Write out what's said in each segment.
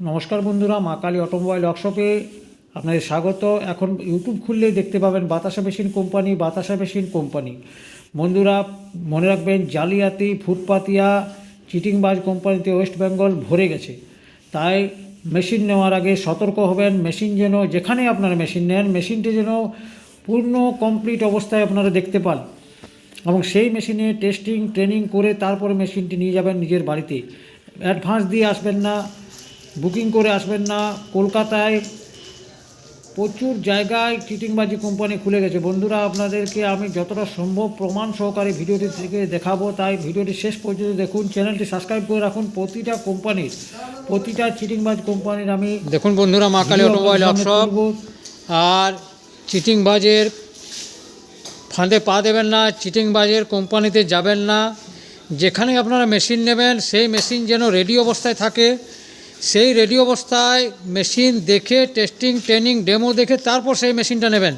নমস্কার বন্ধুরা, মা কালী অটোমোবাইল ওয়ার্কশপে আপনাদের স্বাগত। এখন ইউটিউব খুললেই দেখতে পাবেন বাতাসা মেশিন কোম্পানি, বাতাসা মেশিন কোম্পানি। বন্ধুরা, মনে রাখবেন জালিয়াতি, ফুটপাতিয়া, চিটিংবাজ কোম্পানিতে ওয়েস্ট বেঙ্গল ভরে গেছে। তাই মেশিন নেওয়ার আগে সতর্ক হবেন, মেশিন যেন যেখানে আপনারা মেশিন নেন, মেশিনটি যেন পূর্ণ, কমপ্লিট অবস্থায় আপনারা দেখতে পান। এবং সেই মেশিনে টেস্টিং, ট্রেনিং করে তারপরে মেশিনটি নিয়ে যাবেন নিজের বাড়িতে। অ্যাডভান্স দিয়ে আসবেন না বুকিং করে আসবেন না। কলকাতায় প্রচুর জায়গায় চিটিংবাজি কোম্পানি খুলে গেছে। বন্ধুরা আপনাদেরকে আমি যতটা সম্ভব প্রমাণ সহকারে ভিডিওটি থেকে দেখাবো। তাই ভিডিওটি শেষ পর্যন্ত দেখুন। চ্যানেলটি সাবস্ক্রাইব করে রাখুন। প্রতিটা কোম্পানির প্রতিটা চিটিংবাজ কোম্পানির আমি দেখুন বন্ধুরা মা কালী অটোমোবাইল ওয়ার্কশপ। আর চিটিংবাজের ফাঁদে পা দেবেন না চিটিংবাজের কোম্পানিতে যাবেন না। যেখানে আপনারা মেশিন নেবেন সেই মেশিন যেন রেডি অবস্থায় থাকে। সেই রেডি অবস্থায় মেশিন দেখে টেস্টিং ট্রেনিং ডেমো দেখে তারপর সেই মেশিনটা নেবেন।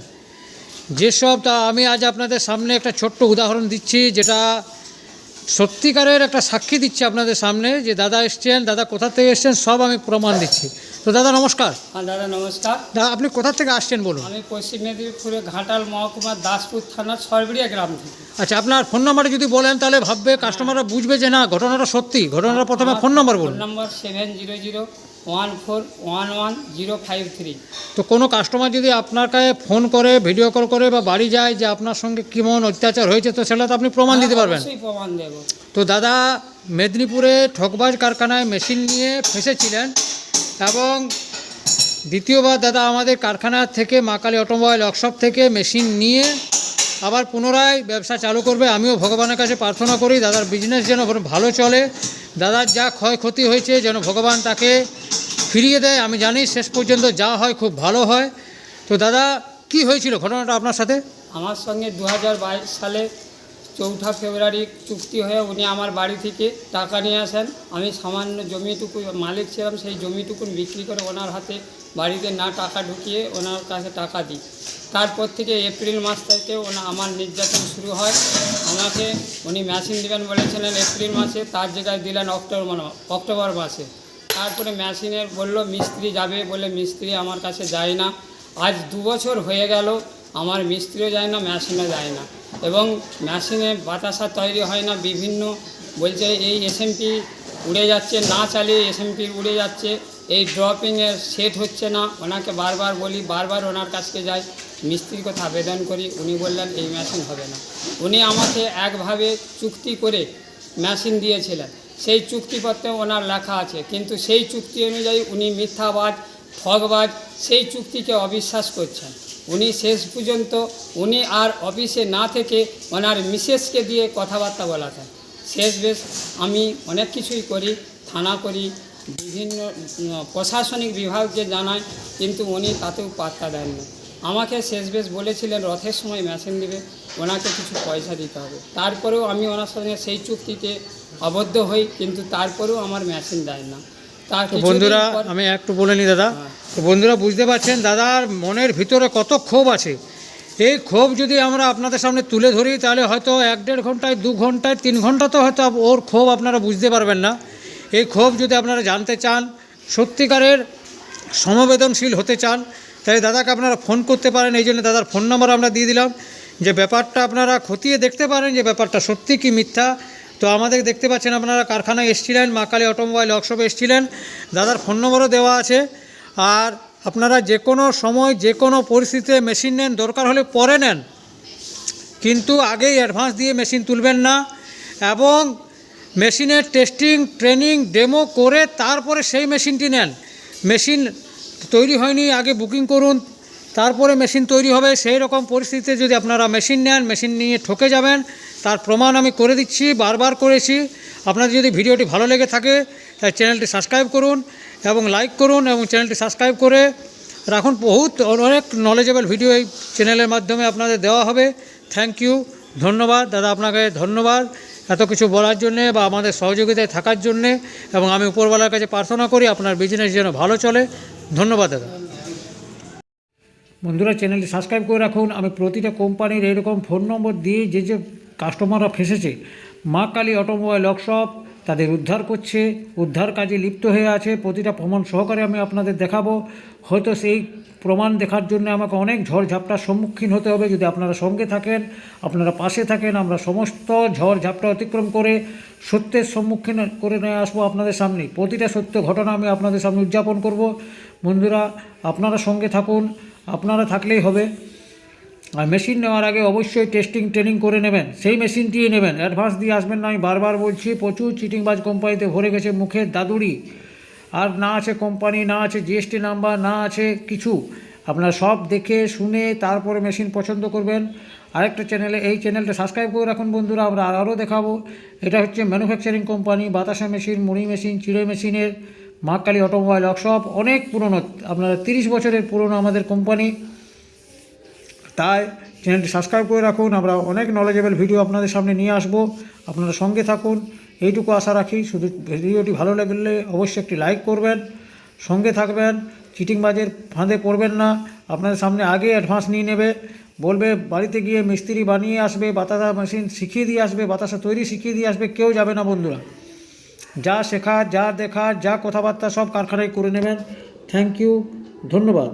যেসব তা আমি আজ আপনাদের সামনে একটা ছোট্ট উদাহরণ দিচ্ছি, যেটা সত্যিকারের একটা সাক্ষী দিচ্ছি আপনাদের সামনে যে দাদা এসছেন, দাদা কোথা থেকে এসছেন, সব আমি প্রমাণ দিচ্ছি। তো দাদা নমস্কার। হ্যাঁ দাদা নমস্কার। দাদা আপনি কোথা থেকে আসছেন বলুন? আমি পশ্চিম মেদিনীপুরে ঘাটাল মহকুমার দাসপুর থানার সরবরিয়া গ্রাম থেকে। আচ্ছা আপনার ফোন নাম্বারটা যদি বলেন তাহলে ভাববে কাস্টমাররা বুঝবে যে না ঘটনাটা সত্যি। ঘটনাটা প্রথমে ফোন নাম্বার ফোন বলুন number seven zero zero one four one one zero five three. তো কোনো কাস্টমার যদি আপনার কাছে ফোন করে ভিডিও কল করে বা বাড়ি যায় যে আপনার সঙ্গে কেমন অত্যাচার হয়েছে তো সেটা তো আপনি প্রমাণ দিতে পারবেন। অবশ্যই প্রমাণ দেবো। তো দাদা মেদিনীপুরে ঠকবাজ কারখানায় মেশিন নিয়ে ফেসেছিলেন। এবং দ্বিতীয়বার দাদা আমাদের কারখানা থেকে মা কালী অটোমোবাইল ওয়ার্কশপ থেকে মেশিন নিয়ে আবার পুনরায় ব্যবসা চালু করবে। আমিও ভগবানের কাছে প্রার্থনা করি, দাদার বিজনেস যেন ভালো চলে। দাদার যা ক্ষয়ক্ষতি হয়েছে যেন ভগবান তাকে ফিরিয়ে দেয়। আমি জানি শেষ পর্যন্ত যা হয় খুব ভালো হয়। তো দাদা, কি হয়েছিল ঘটনাটা আপনার সাথে? আমার সঙ্গে দু হাজার বাইশ সালে চৌঠা ফেব্রুয়ারি চুক্তি হয়ে উনি আমার বাড়ি থেকে টাকা নিয়ে আসেন। আমি সামান্য জমিটুকু মালিক ছিলাম, সেই জমিটুকু বিক্রি করে ওনার হাতে বাড়িতে না টাকা ঢুকিয়ে ওনার কাছে টাকা দিই। তারপর থেকে এপ্রিল মাস থেকে ওনা আমার নির্যাতন শুরু হয়। আমাকে উনি মেশিন দেবেন বলেছিলেন এপ্রিল মাসে, তার জায়গায় দিলেন অক্টোবর অক্টোবর মাসে। তারপরে মেশিনের বলল, মিস্ত্রি যাবে বলে মিস্ত্রি আমার কাছে যায় না। আজ দু বছর হয়ে গেল, আমার মিস্ত্রিও যায় না, মেশিনও যায় না। এবং মেশিনে বাতাসা তৈরি হয় না, বিভিন্ন বলছে এই এসএমপি উড়ে যাচ্ছে, না চালিয়ে এসএমপি উড়ে যাচ্ছে, এই ড্রপিংয়ের সেট হচ্ছে না। ওনাকে বারবার বলি, বারবার ওনার কাছকে যাই। মিস্ত্রির কথা আবেদন করি, উনি বললেন এই মেশিন হবে না। উনি আমাকে একভাবে চুক্তি করে মেশিন দিয়েছিলেন। সেই চুক্তিপত্রে ওনার লেখা আছে, কিন্তু সেই চুক্তি অনুযায়ী উনি মিথ্যাবাদ, ঠগবাজ, সেই চুক্তিকে অবিশ্বাস করছেন। উনি শেষ পর্যন্ত উনি আর অফিসে না থেকে ওনার মিসেসকে দিয়ে কথাবার্তা বলাতেন। শেষ বেশ আমি অনেক কিছুই করি, থানা করি, বিভিন্ন প্রশাসনিক বিভাগকে জানাই, কিন্তু উনি তাতেও পাত্তা দেন না আমাকে শেষ বেশ বলেছিলেন, রথের সময় মেশিন দেবে, ওনাকে কিছু পয়সা দিতে হবে। তারপরেও আমি ওনার সঙ্গে সেই চুক্তিতে আবদ্ধ হই, কিন্তু তারপরেও আমার মেশিন দেয় না। তো বন্ধুরা আমি একটু বলে নিই দাদা। হ্যাঁ। তো বন্ধুরা বুঝতে পারছেন দাদার মনের ভিতরে কত ক্ষোভ আছে। এই ক্ষোভ যদি আমরা আপনাদের সামনে তুলে ধরি তাহলে হয়তো এক দেড় ঘন্টায় দু ঘন্টায় তিন ঘণ্টা তো হয়তো ওর ক্ষোভ আপনারা বুঝতে পারবেন না। এই ক্ষোভ যদি আপনারা জানতে চান সত্যিকারের সমবেদনশীল হতে চান তাহলে দাদাকে আপনারা ফোন করতে পারেন। এই জন্য দাদার ফোন নাম্বার আমরা দিয়ে দিলাম। যে ব্যাপারটা আপনারা খতিয়ে দেখতে পারেন যে ব্যাপারটা সত্যি কি মিথ্যা তো আমাদের দেখতে পাচ্ছেন আপনারা কারখানায় এসেছিলেন, মা কালী অটোমোবাইল ওয়ার্কশপে এসেছিলেন। দাদার ফোন নম্বরও দেওয়া আছে। আর আপনারা যে কোনো সময়, যে কোনো পরিস্থিতিতে মেশিন নেন, দরকার হলে পরে নেন। কিন্তু আগেই অ্যাডভান্স দিয়ে মেশিন তুলবেন না। এবং মেশিনের টেস্টিং ট্রেনিং ডেমো করে তারপরে সেই মেশিনটি নেন। মেশিন তৈরি হয়নি, আগে বুকিং করুন। তারপরে মেশিন তৈরি হবে। সেই রকম পরিস্থিতিতে যদি আপনারা মেশিন নেন, মেশিন নিয়ে ঠকে যাবেন, তার প্রমাণ আমি করে দিচ্ছি, বারবার করেছি। আপনাদের যদি ভিডিওটি ভালো লেগে থাকে, তাই চ্যানেলটি সাবস্ক্রাইব করুন এবং লাইক করুন এবং চ্যানেলটি সাবস্ক্রাইব করে রাখুন। বহুত অনেক নলেজেবল ভিডিও এই চ্যানেলের মাধ্যমে আপনাদের দেওয়া হবে। থ্যাংক ইউ ধন্যবাদ। দাদা, আপনাকে ধন্যবাদ এত কিছু বলার জন্যে বা আমাদের সহযোগিতায় থাকার জন্যে এবং আমি উপরওয়ালার কাছে প্রার্থনা করি, আপনার বিজনেস যেন ভালো চলে। ধন্যবাদ, দাদা। বন্ধুরা চ্যানেলটি সাবস্ক্রাইব করে রাখুন। আমি প্রতিটা কোম্পানির এরকম ফোন নম্বর দিয়ে যে যে কাস্টমাররা ফেসেছে, মা কালী অটোমোবাইল ওয়ার্কশপ তাদের উদ্ধার করছে, উদ্ধার কাজে লিপ্ত হয়ে আছে। প্রতিটা প্রমাণ সহকারে আমি আপনাদের দেখাবো। হয়তো সেই প্রমাণ দেখার জন্য আমাকে অনেক ঝড় ঝাপটার সম্মুখীন হতে হবে। যদি আপনারা সঙ্গে থাকেন, আপনারা পাশে থাকেন, আমরা সমস্ত ঝড় ঝাপটা অতিক্রম করে সত্যের সম্মুখীন করে নিয়ে আসব আপনাদের সামনে। প্রতিটা সত্য ঘটনা আমি আপনাদের সামনে উদযাপন করব। বন্ধুরা, আপনারা সঙ্গে থাকুন। আপনারা থাকলেই হবে। আর মেশিন নেওয়ার আগে অবশ্যই টেস্টিং ট্রেনিং করে নেবেন। সেই মেশিনটিই নেবেন। অ্যাডভান্স দিয়ে আসবেন না, আমি বারবার বলছি, প্রচুর চিটিংবাজ কোম্পানিতে ভরে গেছে মুখের দাদুরি আর না আছে কোম্পানি না আছে জিএসটি নাম্বার না আছে কিছু। আপনারা সব দেখে, শুনে, তারপরে মেশিন পছন্দ করবেন। আরেকটা চ্যানেলে এই চ্যানেলটা সাবস্ক্রাইব করে রাখুন বন্ধুরা, আমরা আরও দেখাবো। এটা হচ্ছে ম্যানুফ্যাকচারিং কোম্পানি বাতাসা মেশিন মুড়ি মেশিন চিড়ে মেশিনের মাকালি অটোমোবাইল ওয়ার্কশপ, অনেক পুরনো, আপনারা তিরিশ বছরের পুরনো আমাদের কোম্পানি। তাই চ্যানেলটি সাবস্ক্রাইব করে রাখুন, আমরা অনেক নলেজেবল ভিডিও আপনাদের সামনে নিয়ে আসব। আপনারা সঙ্গে থাকুন, এইটুকু আশা রাখি, শুধু ভিডিওটি ভালো লাগলে অবশ্যই একটি লাইক করবেন, সঙ্গে থাকবেন চিটিংবাজের ফাঁদে পড়বেন না, আপনাদের সামনে আগে অ্যাডভান্স নিয়ে নেবে, বলবে বাড়িতে গিয়ে মিস্ত্রি বানিয়ে আসবে, বাতাসা মেশিন শিখিয়ে দিয়ে আসবে, বাতাসা তৈরি শিখিয়ে দিয়ে আসবে, কেউ যাবে না বন্ধুরা। যা শেখা যা দেখা যা কথাবার্তা সব কারখানায় করে নেবেন। থ্যাংক ইউ ধন্যবাদ।